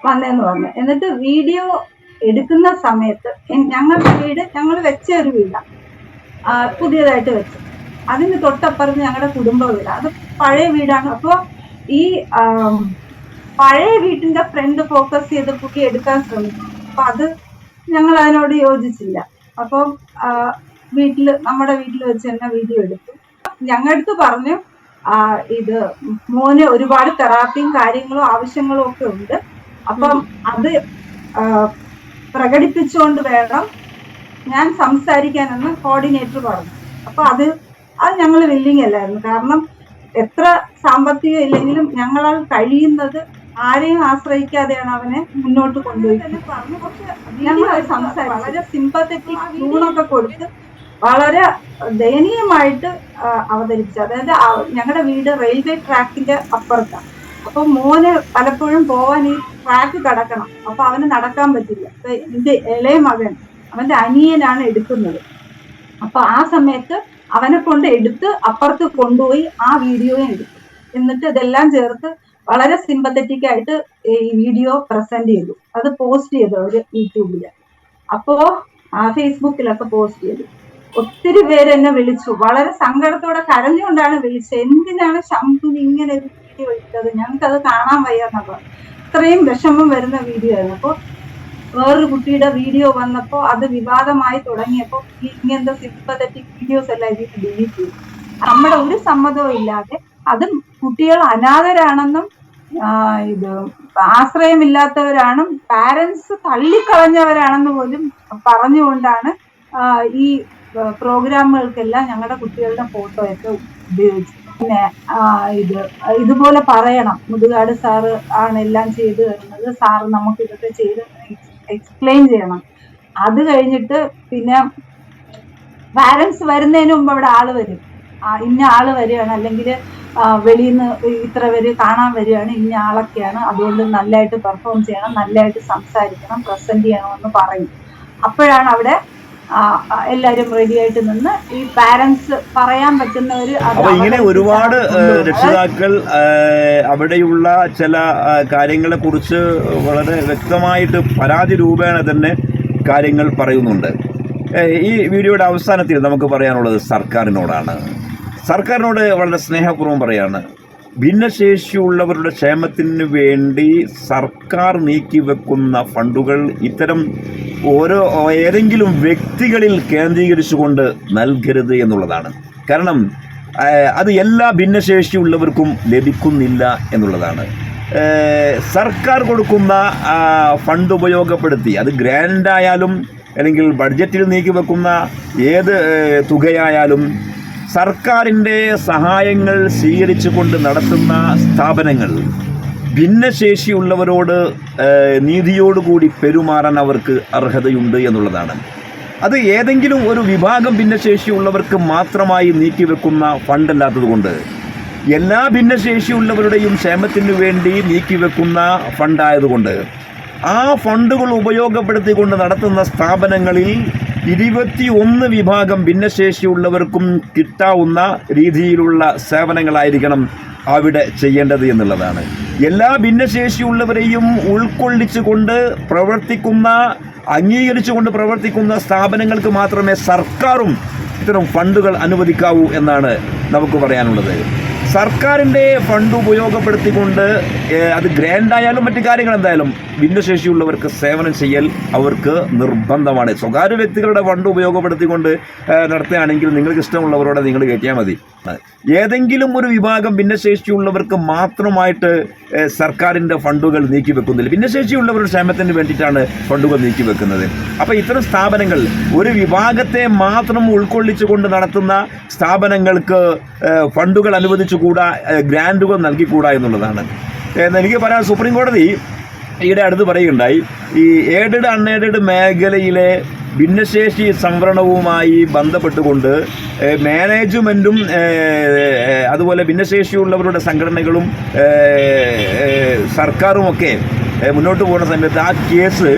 വന്നതെന്ന് പറഞ്ഞു എന്നിട്ട് വീഡിയോ എടുക്കുന്ന സമയത്ത് ഞങ്ങളുടെ വീട് ഞങ്ങൾ വെച്ച ഒരു വീടാണ് പുതിയതായിട്ട് വെച്ച് അതിന് തൊട്ടപ്പുറത്ത് ഞങ്ങളുടെ കുടുംബ വീട്. അത് പഴയ വീടാണ്. അപ്പോൾ ഈ പഴയ വീട്ടിന്റെ ഫ്രണ്ട് ഫോക്കസ് ചെയ്ത് പുള്ളി എടുക്കാൻ ശ്രമിച്ചു. അപ്പൊ അത് ഞങ്ങൾ അതിനോട് യോജിച്ചില്ല. അപ്പം വീട്ടിൽ നമ്മുടെ വീട്ടിൽ വെച്ച് തന്നെ വീഡിയോ എടുത്തു. ഞങ്ങളടുത്ത് പറഞ്ഞു ആ, ഇത് മോന് ഒരുപാട് തെറാപ്പിയും കാര്യങ്ങളും ആവശ്യങ്ങളും ഒക്കെ ഉണ്ട്. അപ്പം അത് പ്രകടിപ്പിച്ചുകൊണ്ട് വേണം ഞാൻ സംസാരിക്കാനെന്ന് കോർഡിനേറ്റർ പറഞ്ഞു. അപ്പൊ അത് അത് ഞങ്ങൾ വില്ലിങ് അല്ലായിരുന്നു. കാരണം എത്ര സാമ്പത്തികം ഇല്ലെങ്കിലും ഞങ്ങളാൽ കഴിയുന്നത് ആരെയും ആശ്രയിക്കാതെയാണ് അവനെ മുന്നോട്ട് കൊണ്ടുപോയി പറഞ്ഞു. പക്ഷെ ഞങ്ങൾ സംസാരിച്ചു. വളരെ സിമ്പത്തറ്റിക് ഊണൊക്കെ കൊടുത്ത് വളരെ ദയനീയമായിട്ട് അവതരിപ്പിച്ചു അതായത് ഞങ്ങളുടെ വീട് റെയിൽവേ ട്രാക്കിന്റെ അപ്പുറത്താണ് അപ്പൊ മോന് പലപ്പോഴും പോവാൻ ഈ ട്രാക്ക് കടക്കണം. അപ്പൊ അവന് നടക്കാൻ പറ്റില്ല. അപ്പൊ എന്റെ ഇളയ മകൻ അവന്റെ അനിയനാണ് എടുക്കുന്നത്. അപ്പൊ ആ സമയത്ത് അവനെ കൊണ്ട് എടുത്ത് അപ്പുറത്ത് കൊണ്ടുപോയി ആ വീഡിയോയും എടുത്തു. എന്നിട്ട് ഇതെല്ലാം ചേർത്ത് വളരെ സിമ്പത്തറ്റിക് ആയിട്ട് ഈ വീഡിയോ പ്രസന്റ് ചെയ്തു. അത് പോസ്റ്റ് ചെയ്തു അവർ യൂട്യൂബിൽ. അപ്പോ ആ ഫേസ്ബുക്കിലൊക്കെ പോസ്റ്റ് ചെയ്തു. ഒത്തിരി പേര് എന്നെ വിളിച്ചു. വളരെ സങ്കടത്തോടെ കരഞ്ഞുകൊണ്ടാണ് വിളിച്ചത്. എന്തിനാണ് ശംഭു ഇങ്ങനെ ഒരു വീഡിയോ ഇട്ടത് ഞങ്ങൾക്ക് അത് കാണാൻ വയ്യാന്നൊക്കെ ഇത്രയും വിഷമം വരുന്ന വീഡിയോ ആയിരുന്നു. അപ്പോൾ വേറൊരു കുട്ടിയുടെ വീഡിയോ വന്നപ്പോൾ അത് വിവാദമായി തുടങ്ങിയപ്പോൾ ഇങ്ങനത്തെ സിമ്പത്തറ്റിക് വീഡിയോസ് എല്ലാം ഇതിൽ ഡിലീറ്റ് ചെയ്തു. നമ്മുടെ ഒരു സമ്മതവും ഇല്ലാതെ അതും കുട്ടികൾ അനാഥരാണെന്നും ഇത് ആശ്രയമില്ലാത്തവരാണ് പാരൻസ് തള്ളിക്കളഞ്ഞവരാണെന്ന് പോലും പറഞ്ഞുകൊണ്ടാണ് ഈ പ്രോഗ്രാമുകൾക്കെല്ലാം ഞങ്ങളുടെ കുട്ടികളുടെ ഫോട്ടോയൊക്കെ ഉപയോഗിച്ചു. പിന്നെ ഇത് ഇതുപോലെ പറയണം. മുതുകാട് സാറ് ആണ് എല്ലാം ചെയ്തു തരുന്നത്. സാറ് നമുക്ക് ഇതൊക്കെ ചെയ്ത് എക്സ്പ്ലെയിൻ ചെയ്യണം. അത് കഴിഞ്ഞിട്ട് പിന്നെ പാരൻസ് വരുന്നതിന് മുമ്പ് അവിടെ ആൾ വരും. ഇന്ന ആൾ വരികയാണ്. അല്ലെങ്കിൽ വെളിയിൽ നിന്ന് ഇത്ര പേര് കാണാൻ വരികയാണ്. ഇന്ന ആളൊക്കെയാണ്. അതുകൊണ്ട് നല്ലതായിട്ട് പെർഫോം ചെയ്യണം. നല്ലതായിട്ട് സംസാരിക്കണം. പ്രസന്റ് ചെയ്യണമെന്ന് പറയും. അപ്പോഴാണ് അവിടെ എല്ലാവരും റെഡി ആയിട്ട് നിന്ന് ഈ പാരന്റ്സ് പറയാൻ പറ്റുന്നവര് ഒരു അപ്പോൾ ഇങ്ങനെ ഒരുപാട് രക്ഷിതാക്കൾ അവിടെയുള്ള ചില കാര്യങ്ങളെ കുറിച്ച് വളരെ വ്യക്തമായിട്ട് പരാതി രൂപേണ തന്നെ കാര്യങ്ങൾ പറയുന്നുണ്ട്. ഈ വീഡിയോയുടെ അവസാനത്തിൽ നമുക്ക് പറയാനുള്ളത് സർക്കാരിനോടാണ്. സർക്കാരിനോട് വളരെ സ്നേഹപൂർവം പറയാണ് ഭിന്നശേഷിയുള്ളവരുടെ ക്ഷേമത്തിന് വേണ്ടി സർക്കാർ നീക്കിവെക്കുന്ന ഫണ്ടുകൾ ഇത്തരം ഓരോ ഏതെങ്കിലും വ്യക്തികളിൽ കേന്ദ്രീകരിച്ചുകൊണ്ട് നൽകരുത് എന്നുള്ളതാണ്. കാരണം അത് എല്ലാ ഭിന്നശേഷിയുള്ളവർക്കും ലഭിക്കുന്നില്ല എന്നുള്ളതാണ്. സർക്കാർ കൊടുക്കുന്ന ഫണ്ട് ഉപയോഗപ്പെടുത്തി അത് ഗ്രാൻഡായാലും അല്ലെങ്കിൽ ബഡ്ജറ്റിൽ നീക്കി വെക്കുന്ന ഏത് തുകയായാലും സർക്കാരിന്റെ സഹായങ്ങൾ സ്വീകരിച്ചുകൊണ്ട് നടത്തുന്ന സ്ഥാപനങ്ങൾ ഭിന്നശേഷിയുള്ളവരോട് നീതിയോടുകൂടി പെരുമാറാൻ അവർക്ക് അർഹതയുണ്ട് എന്നുള്ളതാണ്. അത് ഏതെങ്കിലും ഒരു വിഭാഗം ഭിന്നശേഷിയുള്ളവർക്ക് മാത്രമായി നീക്കിവെക്കുന്ന ഫണ്ടല്ലാത്തതുകൊണ്ട് എല്ലാ ഭിന്നശേഷിയുള്ളവരുടെയും ക്ഷേമത്തിന് വേണ്ടി നീക്കിവെക്കുന്ന ഫണ്ടായതുകൊണ്ട് ആ ഫണ്ടുകൾ ഉപയോഗപ്പെടുത്തിക്കൊണ്ട് നടത്തുന്ന സ്ഥാപനങ്ങളിൽ ഇരുപത്തി ഒന്ന് വിഭാഗം ഭിന്നശേഷിയുള്ളവർക്കും കിട്ടാവുന്ന രീതിയിലുള്ള സേവനങ്ങളായിരിക്കണം അവിടെ ചെയ്യേണ്ടത് എന്നുള്ളതാണ്. എല്ലാ ഭിന്നശേഷിയുള്ളവരെയും ഉൾക്കൊള്ളിച്ചുകൊണ്ട് പ്രവർത്തിക്കുന്ന അംഗീകരിച്ചു കൊണ്ട് പ്രവർത്തിക്കുന്ന സ്ഥാപനങ്ങൾക്ക് മാത്രമേ സർക്കാരും ഇത്തരം ഫണ്ടുകൾ അനുവദിക്കാവൂ എന്നാണ് നമുക്ക് പറയാനുള്ളത്. സർക്കാരിന്റെ ഫണ്ട് ഉപയോഗപ്പെടുത്തിക്കൊണ്ട് അത് ഗ്രാൻഡായാലും മറ്റു കാര്യങ്ങൾ എന്തായാലും ഭിന്നശേഷിയുള്ളവർക്ക് സേവനം ചെയ്യൽ അവർക്ക് നിർബന്ധമാണ്. സ്വകാര്യ വ്യക്തികളുടെ ഫണ്ട് ഉപയോഗപ്പെടുത്തിക്കൊണ്ട് നടത്തുകയാണെങ്കിൽ നിങ്ങൾക്ക് ഇഷ്ടമുള്ളവരോടെ നിങ്ങൾ കയറ്റിയാൽ മതി. ഏതെങ്കിലും ഒരു വിഭാഗം ഭിന്നശേഷിയുള്ളവർക്ക് മാത്രമായിട്ട് സർക്കാരിന്റെ ഫണ്ടുകൾ നീക്കി വെക്കുന്നില്ല. ഭിന്നശേഷിയുള്ളവരുടെ ക്ഷേമത്തിന് വേണ്ടിയിട്ടാണ് ഫണ്ടുകൾ നീക്കി വെക്കുന്നത്. അപ്പോൾ ഇത്തരം സ്ഥാപനങ്ങൾ ഒരു വിഭാഗത്തെ മാത്രം ഉൾക്കൊള്ളിച്ചുകൊണ്ട് നടത്തുന്ന സ്ഥാപനങ്ങൾക്ക് ഫണ്ടുകൾ അനുവദിച്ചുകൂടാ ഏഹ്, ഗ്രാന്റുകൾ നൽകിക്കൂടാ എന്നുള്ളതാണ്. എന്ന് എനിക്ക് പറയാൻ സുപ്രീം കോടതി ഈയിടെ അടുത്ത് പറയുകയുണ്ടായി. ഈ എയ്ഡഡ് അൺഎയ്ഡഡ് മേഖലയിലെ ഭിന്നശേഷി സംവരണവുമായി ബന്ധപ്പെട്ടുകൊണ്ട് മാനേജ്മെന്റും അതുപോലെ ഭിന്നശേഷിയുള്ളവരുടെ സംഘടനകളും സർക്കാരുമൊക്കെ മുന്നോട്ട് പോകുന്ന സമയത്ത് ആ കേസ്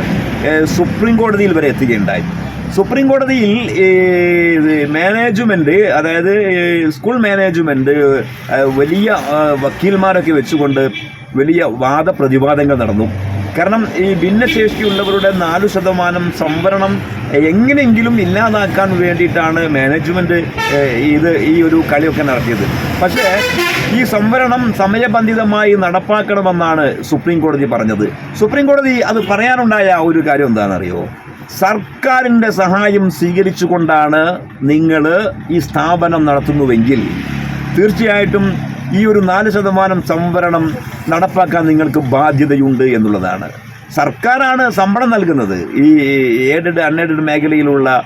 സുപ്രീം കോടതിയിൽ വരെ എത്തുകയുണ്ടായി. സുപ്രീം കോടതിയിൽ മാനേജ്മെന്റ് അതായത് സ്കൂൾ മാനേജ്മെന്റ് വലിയ വക്കീൽമാരൊക്കെ വെച്ചുകൊണ്ട് വലിയ വാദപ്രതിവാദങ്ങൾ നടന്നു. കാരണം ഈ ഭിന്നശേഷിയുള്ളവരുടെ നാല് ശതമാനം സംവരണം എങ്ങനെയെങ്കിലും ഇല്ലാതാക്കാൻ വേണ്ടിയിട്ടാണ് മാനേജ്മെന്റ് ഇത് ഈ ഒരു കളിയൊക്കെ നടത്തിയത്. പക്ഷേ ഈ സംവരണം സമയബന്ധിതമായി നടപ്പാക്കണമെന്നാണ് സുപ്രീം കോടതി പറഞ്ഞത്. സുപ്രീം കോടതി അത് പറയാനുണ്ടായ ഒരു കാര്യം എന്താണെന്നറിയോ? സർക്കാരിന്റെ സഹായം സ്വീകരിച്ചുകൊണ്ടാണ് നിങ്ങൾ ഈ സ്ഥാപനം നടത്തുന്നുവെങ്കിൽ തീർച്ചയായിട്ടും ഈ ഒരു നാല് ശതമാനം സംവരണം നടപ്പാക്കാൻ നിങ്ങൾക്ക് ബാധ്യതയുണ്ട് എന്നുള്ളതാണ്. സർക്കാരാണ് ശമ്പളം നൽകുന്നത് ഈ എയ്ഡഡ് അൺഎയ്ഡഡ് മേഖലയിലുള്ള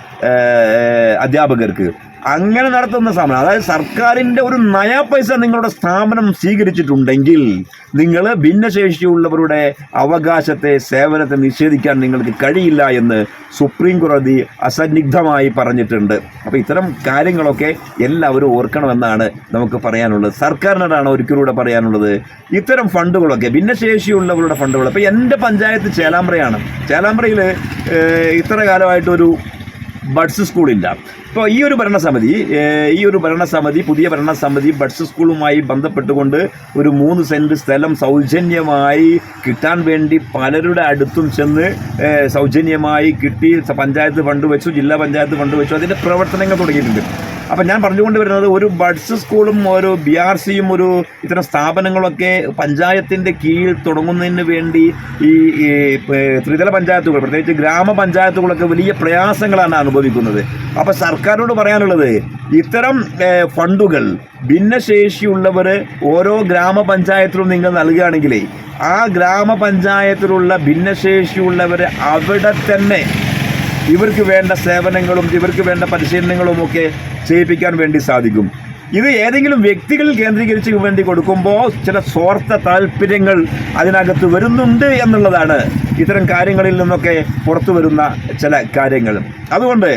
അധ്യാപകർക്ക്. അങ്ങനെ നടത്തുന്ന സ്ഥാപനം അതായത് സർക്കാരിന്റെ ഒരു നയാ പൈസ നിങ്ങളുടെ സ്ഥാപനം സ്വീകരിച്ചിട്ടുണ്ടെങ്കിൽ നിങ്ങൾ ഭിന്നശേഷിയുള്ളവരുടെ അവകാശത്തെ സേവനത്തെ നിഷേധിക്കാൻ നിങ്ങൾക്ക് കഴിയില്ല എന്ന് സുപ്രീം കോടതി അസന്നിഗ്ധമായി പറഞ്ഞിട്ടുണ്ട്. അപ്പോൾ ഇത്തരം കാര്യങ്ങളൊക്കെ എല്ലാവരും ഓർക്കണമെന്നാണ് നമുക്ക് പറയാനുള്ളത്. സർക്കാരിനോടാണ് ഒരിക്കലൂടെ പറയാനുള്ളത്. ഇത്തരം ഫണ്ടുകളൊക്കെ ഭിന്നശേഷിയുള്ളവരുടെ ഫണ്ടുകൾ അപ്പോൾ എന്റെ പഞ്ചായത്ത് ചേലാമ്പ്രയാണ്. ചേലാമ്പ്രയിൽ ഇത്ര കാലമായിട്ടൊരു ബഡ്സ് സ്കൂളില്ല ഇപ്പോൾ ഈ ഒരു ഭരണസമിതി ഈ ഒരു ഭരണസമിതി പുതിയ ഭരണസമിതി ബഡ്സ് സ്കൂളുമായി ബന്ധപ്പെട്ടുകൊണ്ട് ഒരു മൂന്ന് സെന്റ് സ്ഥലം സൗജന്യമായി കിട്ടാൻ വേണ്ടി പലരുടെ അടുത്തും ചെന്ന് സൗജന്യമായി കിട്ടി പഞ്ചായത്ത് ഫണ്ട് വെച്ചു ജില്ലാ പഞ്ചായത്ത് ഫണ്ട് വെച്ചു അതിന്റെ പ്രവർത്തനങ്ങൾ തുടങ്ങിയിട്ടുണ്ട്. അപ്പം ഞാൻ പറഞ്ഞുകൊണ്ട് വരുന്നത് ഒരു ബഡ്സ് സ്കൂളും ഒരു ബി ആർ സിയും ഒരു ഇത്തരം സ്ഥാപനങ്ങളൊക്കെ പഞ്ചായത്തിന്റെ കീഴിൽ തുടങ്ങുന്നതിന് വേണ്ടി ഈ ത്രിതല പഞ്ചായത്തുകൾ പ്രത്യേകിച്ച് ഗ്രാമപഞ്ചായത്തുകളൊക്കെ വലിയ പ്രയാസങ്ങളാണ് അനുഭവിക്കുന്നത്. അപ്പോൾ സർക്കാരിനോട് പറയാനുള്ളത് ഇത്തരം ഫണ്ടുകൾ ഭിന്നശേഷിയുള്ളവർ ഓരോ ഗ്രാമപഞ്ചായത്തിലും നിങ്ങൾ നൽകുകയാണെങ്കിലേ ആ ഗ്രാമപഞ്ചായത്തിലുള്ള ഭിന്നശേഷിയുള്ളവർ അവിടെ തന്നെ ഇവർക്ക് വേണ്ട സേവനങ്ങളും ഇവർക്ക് വേണ്ട പരിശീലനങ്ങളും ഒക്കെ ചെയ്യിപ്പിക്കാൻ വേണ്ടി സാധിക്കും. ഇത് ഏതെങ്കിലും വ്യക്തികളിൽ കേന്ദ്രീകരിച്ച് വേണ്ടി കൊടുക്കുമ്പോൾ ചില സ്വാർത്ഥ താല്പര്യങ്ങൾ അതിനകത്ത് വരുന്നുണ്ട് എന്നുള്ളതാണ് ഇത്തരം കാര്യങ്ങളിൽ നിന്നൊക്കെ പുറത്തു വരുന്ന ചില കാര്യങ്ങൾ. അതുകൊണ്ട്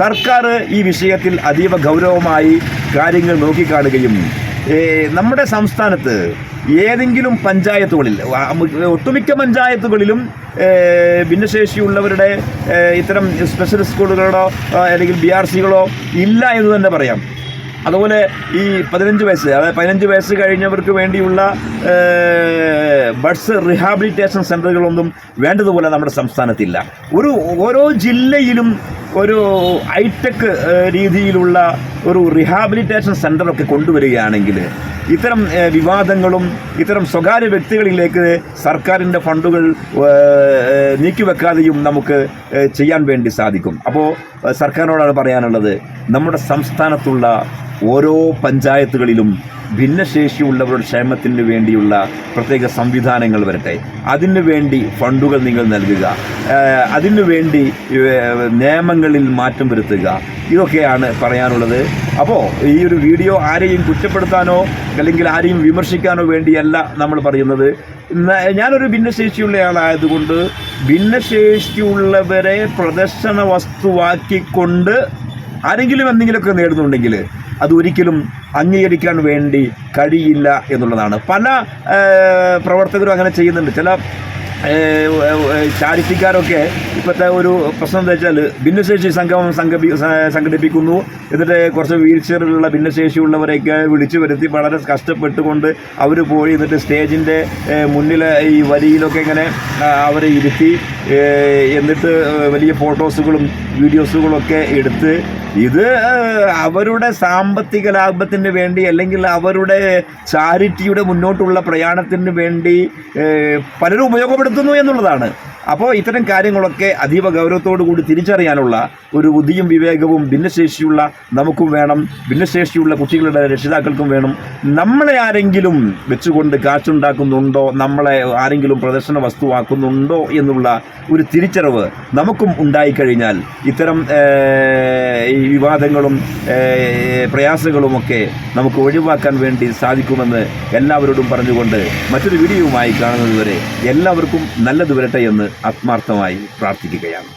സർക്കാർ ഈ വിഷയത്തിൽ അതീവ ഗൗരവമായി കാര്യങ്ങൾ നോക്കിക്കാണുകയും നമ്മുടെ സംസ്ഥാനത്ത് ഏതെങ്കിലും പഞ്ചായത്തുകളിൽ ഒട്ടുമിക്ക പഞ്ചായത്തുകളിലും ഭിന്നശേഷിയുള്ളവരുടെ ഇത്തരം സ്പെഷ്യൽ സ്കൂളുകളോ അല്ലെങ്കിൽ ബി ആർ സികളോ ഇല്ല എന്ന് തന്നെ പറയാം. അതുപോലെ ഈ പതിനഞ്ച് വയസ്സ് അതായത് പതിനഞ്ച് വയസ്സ് കഴിഞ്ഞവർക്ക് വേണ്ടിയുള്ള ബഡ്സ് റിഹാബിലിറ്റേഷൻ സെന്ററുകളൊന്നും വേണ്ടതുപോലെ നമ്മുടെ സംസ്ഥാനത്തില്ല. ഒരു ഓരോ ജില്ലയിലും ഒരു ഹൈടെക് രീതിയിലുള്ള ഒരു റിഹാബിലിറ്റേഷൻ സെന്ററൊക്കെ കൊണ്ടുവരികയാണെങ്കിൽ ഇത്തരം വിവാദങ്ങളും ഇത്തരം സ്വകാര്യ വ്യക്തികളിലേക്ക് സർക്കാരിന്റെ ഫണ്ടുകൾ നീക്കിവെക്കാതെയും നമുക്ക് ചെയ്യാൻ വേണ്ടി സാധിക്കും. അപ്പോൾ സർക്കാരിനോടാണ് പറയാനുള്ളത് നമ്മുടെ സംസ്ഥാനത്തുള്ള ഓരോ പഞ്ചായത്തുകളിലും ഭിന്നശേഷിയുള്ളവരുടെ ക്ഷേമത്തിന് വേണ്ടിയുള്ള പ്രത്യേക സംവിധാനങ്ങൾ വരട്ടെ. അതിനു വേണ്ടി ഫണ്ടുകൾ നിങ്ങൾ നൽകുക. അതിനു വേണ്ടി നിയമങ്ങളിൽ മാറ്റം വരുത്തുക. ഇതൊക്കെയാണ് പറയാനുള്ളത്. അപ്പോൾ ഈ ഒരു വീഡിയോ ആരെയും കുറ്റപ്പെടുത്താനോ അല്ലെങ്കിൽ ആരെയും വിമർശിക്കാനോ വേണ്ടിയല്ല നമ്മൾ പറയുന്നത്. ഞാനൊരു ഞാനൊരു ഭിന്നശേഷിയുള്ളയാളായതുകൊണ്ട് ഭിന്നശേഷിയുള്ളവരെ പ്രദർശന വസ്തുവാക്കിക്കൊണ്ട് ആരെങ്കിലും എന്തെങ്കിലുമൊക്കെ നേടുന്നുണ്ടെങ്കിൽ അത് ഒരിക്കലും അംഗീകരിക്കാൻ വേണ്ടി കഴിയില്ല എന്നുള്ളതാണ്. പല പ്രവർത്തകരും അങ്ങനെ ചെയ്യുന്നുണ്ട്. ചില ചാരിറ്റിക്കാരൊക്കെ ഇപ്പോഴത്തെ ഒരു പ്രശ്നം എന്താ വെച്ചാൽ ഭിന്നശേഷി സംഗമം സംഘപി സംഘടിപ്പിക്കുന്നു. എന്നിട്ട് കുറച്ച് വീൽ ചെയറിലുള്ള ഭിന്നശേഷിയുള്ളവരെയൊക്കെ വിളിച്ചു വരുത്തി വളരെ കഷ്ടപ്പെട്ടുകൊണ്ട് അവർ പോയി എന്നിട്ട് സ്റ്റേജിന്റെ മുന്നിലെ ഈ വരിയിലൊക്കെ ഇങ്ങനെ അവരെ ഇരുത്തി എന്നിട്ട് വലിയ ഫോട്ടോസുകളും വീഡിയോസുകളൊക്കെ എടുത്ത് ഇത് അവരുടെ സാമ്പത്തിക ലാഭത്തിന് വേണ്ടി അല്ലെങ്കിൽ അവരുടെ ചാരിറ്റിയുടെ മുന്നോട്ടുള്ള പ്രയാണത്തിന് വേണ്ടി പലരും പലരും ഉപയോഗപ്പെടുത്തുന്നു എന്നുള്ളതാണ്. അപ്പോൾ ഇത്തരം കാര്യങ്ങളൊക്കെ അതീവ ഗൗരവത്തോടു കൂടി തിരിച്ചറിയാനുള്ള ഒരു ബുദ്ധിയും വിവേകവും ഭിന്നശേഷിയുള്ള നമുക്കും വേണം ഭിന്നശേഷിയുള്ള കുട്ടികളുടെ രക്ഷിതാക്കൾക്കും വേണം. നമ്മളെ ആരെങ്കിലും വെച്ചുകൊണ്ട് കാശുണ്ടാക്കുന്നുണ്ടോ നമ്മളെ ആരെങ്കിലും പ്രദർശന വസ്തുവാക്കുന്നുണ്ടോ എന്നുള്ള ഒരു തിരിച്ചറിവ് നമുക്കും ഉണ്ടായിക്കഴിഞ്ഞാൽ ഇത്തരം ഈ വിവാദങ്ങളും പ്രയാസങ്ങളുമൊക്കെ നമുക്ക് ഒഴിവാക്കാൻ വേണ്ടി സാധിക്കുമെന്ന് എല്ലാവരോടും പറഞ്ഞുകൊണ്ട് മറ്റൊരു വീഡിയോയുമായി കാണുന്നതുവരെ എല്ലാവർക്കും നല്ലത് വരട്ടെ എന്ന് ആത്മാർത്ഥമായി പ്രാർത്ഥിക്കുകയാണ്.